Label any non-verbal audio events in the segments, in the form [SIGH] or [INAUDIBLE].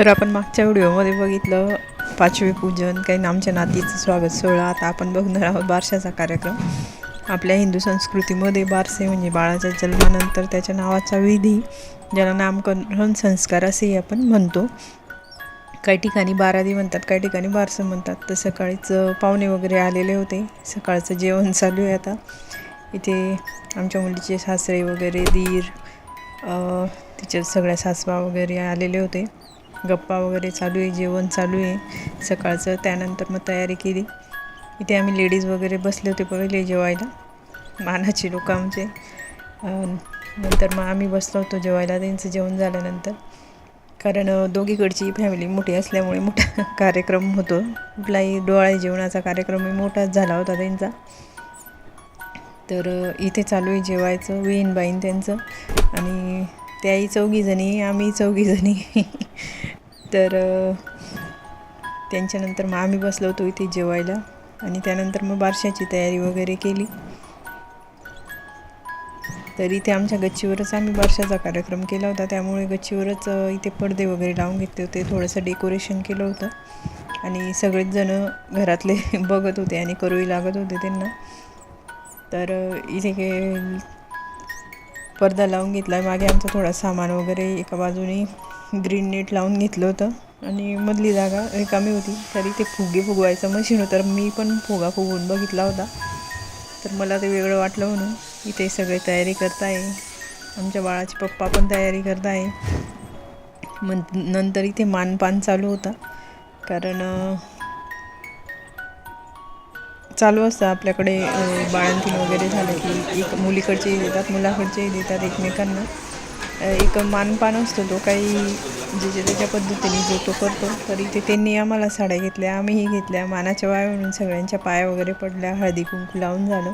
तर आपण मागच्या व्हिडिओमध्ये बघितलं पाचवे पूजन काही आमच्या नातीचं स्वागत सोहळा आता आपण बघणार आहोत बारशाचा कार्यक्रम. आपल्या हिंदू संस्कृतीमध्ये बारसे म्हणजे बाळाच्या जन्मानंतर त्याच्या नावाचा विधी ज्याला नामकरण संस्कार असेही आपण म्हणतो. काही ठिकाणी बारादी म्हणतात काही ठिकाणी बारसं म्हणतात. तर सकाळीच पाहुणे वगैरे आलेले होते. सकाळचं जेवण चालू आहे आता. इथे आमच्या मुलीचे सासरे वगैरे दीर तिच्या सगळ्या सासवा वगैरे आलेले होते. गप्पा वगैरे चालू आहे जेवण चालू आहे सकाळचं. त्यानंतर मग तयारी केली. इथे आम्ही लेडीज वगैरे बसले होते पहिले जेवायला. मानाचे लोक आमचे. नंतर मग आम्ही बसलो होतो जेवायला. त्यांचं जेवण झाल्यानंतर. कारण दोघीकडची फॅमिली मोठी असल्यामुळे मोठा [LAUGHS] कार्यक्रम होतो. कुठलाही डोळा जेवणाचा कार्यक्रमही मोठाच झाला होता त्यांचा. तर इथे चालू आहे जेवायचं. वेईन बाईन त्यांचं. आणि त्याही चौघीजणी आम्ही चौघीजणी तर त्यांच्यानंतर मग आम्ही बसलो होतो इथे जेवायला आणि त्यानंतर मग बारशाची तयारी वगैरे केली. तर इथे आमच्या गच्चीवरच आम्ही बारशाचा कार्यक्रम केला होता. त्यामुळे गच्चीवरच इथे पडदे वगैरे लावून घेतले होते. थोडंसं डेकोरेशन केलं होतं. आणि सगळेचजणं घरातले [LAUGHS] बघत होते आणि करूही लागत होते त्यांना. तर इथे पडदा लावून घेतला आहे मागे आमचं थोडा सामान वगैरे एका बाजूने ग्रीन नेट लावून घेतलं होतं. आणि मधली जागा रिकामी होती. तरी ते फुगे फुगवायचं मशीन होतं. तर मी पण फुगा फुगवून बघितला होता. तर मला ते वेगळं वाटलं म्हणून इथे सगळे तयारी करताय. आमच्या बाळाचे पप्पा पण तयारी करताय. मग नंतर इथे मानपान चालू होता. कारण चालू असतं. आपल्याकडे बाळंतीण वगैरे झालं की एक मुलीकडचेही देतात मुलाकडचेही देतात एकमेकांना. एक मानपान असतो तो काही जे त्याच्या पद्धतीने जो तो करतो तरी ते त्यांनी आम्हाला साड्या घेतल्या आम्हीही घेतल्या मानाच्या वाया म्हणून सगळ्यांच्या पाया वगैरे पडल्या हळदी कुंकू लावून झालं.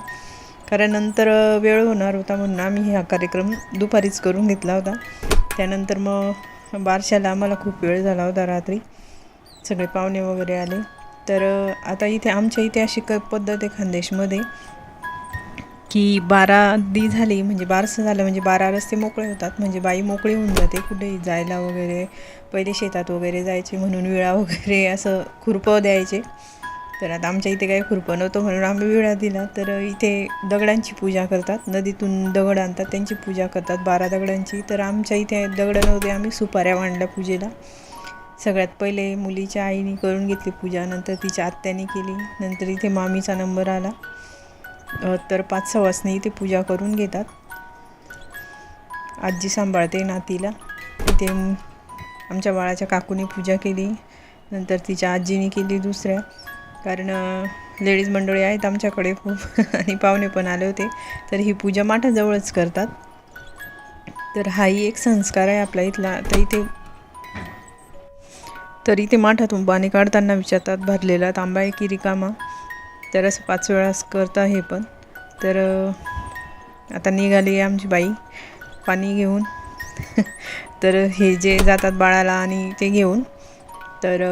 कारण नंतर वेळ होणार होता म्हणून आम्ही हा कार्यक्रम दुपारीच करून घेतला होता. त्यानंतर मग बारशाला आम्हाला खूप वेळ झाला होता रात्री. सगळे पाहुणे वगैरे आले. तर आता इथे आमच्या इथे अशी क पद्धत आहे खानदेशमध्ये की बारा दी झाली म्हणजे बारसं झालं म्हणजे बारा रस्ते मोकळे होतात. म्हणजे बाई मोकळी होऊन जाते कुठेही जायला वगैरे पहिले शेतात वगैरे जायचे म्हणून विळा वगैरे असं खुरपं द्यायचे. तर आता आमच्या इथे काही खुरपं नव्हतं म्हणून आम्ही विळा दिला. तर इथे दगडांची पूजा करतात. नदीतून दगड आणतात त्यांची पूजा करतात बारा दगडांची. तर आमच्या इथे दगडं नव्हते आम्ही सुपाऱ्या मांडल्या पूजेला. सगळ्यात पहिले मुलीच्या आईने करून घेतली पूजा नंतर तिच्या आत्याने केली नंतर इथे मामीचा नंबर आला. तर पाच सवासनी इथे पूजा करून घेतात. आजी सांभाळते नातीला. इथे आमच्या बाळाच्या काकूने पूजा केली नंतर तिच्या आजीने केली दुसऱ्या. कारण लेडीज मंडळी आहेत आमच्याकडे खूप [LAUGHS] आणि पाहुणे पण आले होते. तर ही पूजा माठाजवळच करतात. तर हाही एक संस्कार आहे आपला इथला. तर इथे तरी ते माठातून पाणी काढताना विचारतात भरलेला तांबा आहे की रिकामा? तर असं पाच वेळास करता हे पण. तर आता निघाली आहे आमची बाई पाणी घेऊन. [LAUGHS] तर हे जे जातात बाळाला आणि ते घेऊन तर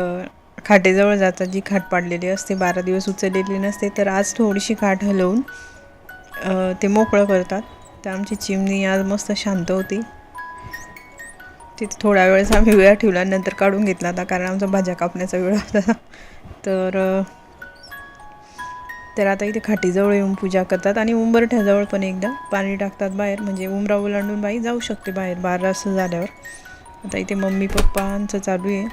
खाटेजवळ जातात जी खाट पाडलेली असते बारा दिवस उचललेली नसते तर आज थोडीशी खाट हलवून ते मोकळं करतात. तर आमची चिमणी आज मस्त शांत होती. तिथे थोड्या वेळेस आम्ही वेळा ठेवला नंतर काढून घेतला होता कारण आमचा भाज्या कापण्याचा वेळ होता. तर तर आता इथे खाटीजवळ येऊन पूजा करतात आणि उंबरठ्याजवळ पण एकदा पाणी टाकतात बाहेर. म्हणजे उमरा ओलांडून बाई जाऊ शकते बाहेर बारा असं झाल्यावर. आता इथे मम्मी पप्पांचं चालू आहे.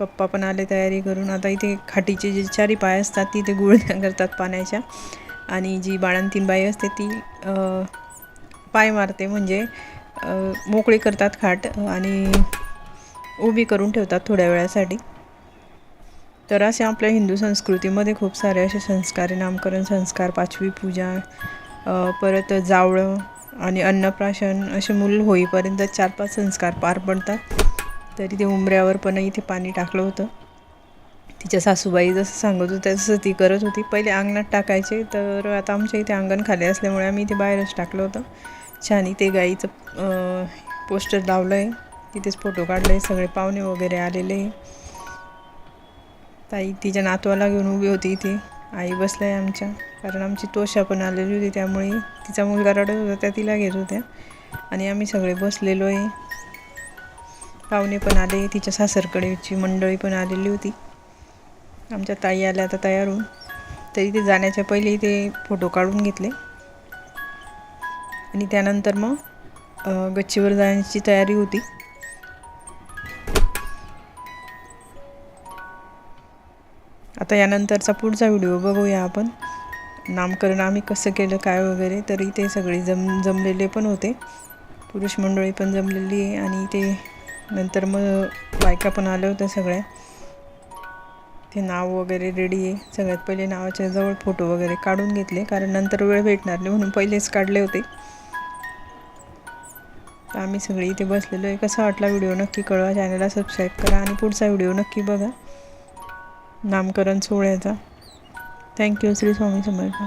पप्पा पण आले तयारी करून. आता इथे खाटीचे जे चारी पाय असतात ती ते गुळण्या करतात पाण्याच्या. आणि जी बाळंतीण बाई असते ती पाय मारते. म्हणजे मोकळी करतात खाट आणि उभी करून ठेवतात थोड्या वेळासाठी. तर असे आपल्या हिंदू संस्कृतीमध्ये खूप सारे असे संस्कार नामकरण संस्कार पाचवी पूजा परत जावळं आणि अन्नप्राशन असे मूल होईपर्यंत चार पाच संस्कार पार पडतात. तरी ते उंबऱ्यावर पण इथे पाणी टाकलं होतं. तिच्या सासूबाई जसं सांगत होत्या तसं ती करत होती. पहिले अंगणात टाकायचे तर आता आमच्या इथे अंगण खाली असल्यामुळे आम्ही इथे बाहेरच टाकलं होतं. छान इथे गाईचं पोस्टर लावलं आहे तिथेच फोटो काढले आहे सगळे पाहुणे वगैरे आलेले. ताई तिच्या नातवाला घेऊन उभी होती इथे. आई बसल्या आहे आमच्या. कारण आमची तोषा पण आलेली होती त्यामुळे तिचा मुलगा रडत होता त्या तिला घेत होत्या. आणि आम्ही सगळे बसलेलो आहे. पाहुणे पण आले. तिच्या सासरकडेची मंडळी पण आलेली होती. आमच्या ताई आल्या आता तयार होऊन. तर इथे जाण्याच्या पहिले इथे फोटो काढून घेतले. आणि त्यानंतर मग गच्चीवर जाण्याची तयारी होती. आता यानंतरचा पुढचा व्हिडिओ बघूया आपण. नामकरण आम्ही कसं केलं काय वगैरे तरी ते सगळे जम जमलेले पण होते. पुरुष मंडळी पण जमलेली आहे आणि ते नंतर मग बायका पण आल्या होत्या सगळ्या. ते नाव वगैरे रेडी आहे. सगळ्यात पहिले नावाच्या जवळ फोटो वगैरे काढून घेतले कारण नंतर वेळ भेटणार नाही म्हणून पहिलेच काढले होते. तर आम्ही सगळे इथे बसलेलो आहे. कसा वाटला व्हिडिओ नक्की कळवा. चॅनलला सबस्क्राईब करा आणि पुढचा व्हिडिओ नक्की बघा. नामकरण सोहळ्याचा. Thank you Shri Swami Samarth.